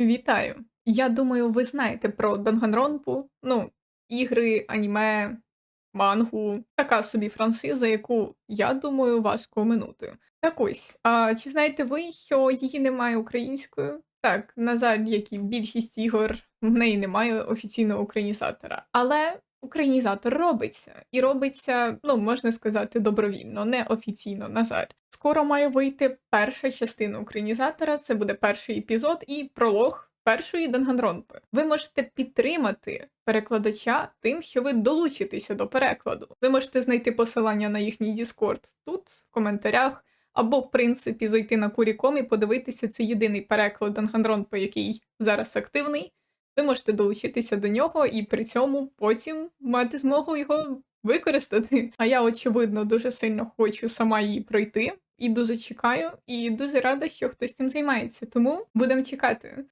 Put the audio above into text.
Вітаю! Я думаю, ви знаєте про Данганронпу. Ну, ігри, аніме, мангу, така собі франшиза, яку, я думаю, важко оминути. Так ось, а чи знаєте ви, що її немає українською? Так, на жаль, як і більшість ігор, в неї немає офіційного українізатора. Але українізатор робиться. І робиться, ну, можна сказати, добровільно, не офіційно, на жаль. Скоро має вийти перша частина українізатора, це буде перший епізод і пролог першої Данганронпи. Ви можете підтримати перекладача тим, що ви долучитеся до перекладу. Ви можете знайти посилання на їхній Discord тут, в коментарях, або, в принципі, зайти на Куріком і подивитися це єдиний переклад Данганронпи, який зараз активний. Ви можете долучитися до нього і при цьому потім мати змогу його використати. А я, очевидно, дуже сильно хочу сама її пройти. І дуже чекаю, і дуже рада, що хтось цим займається. Тому будемо чекати.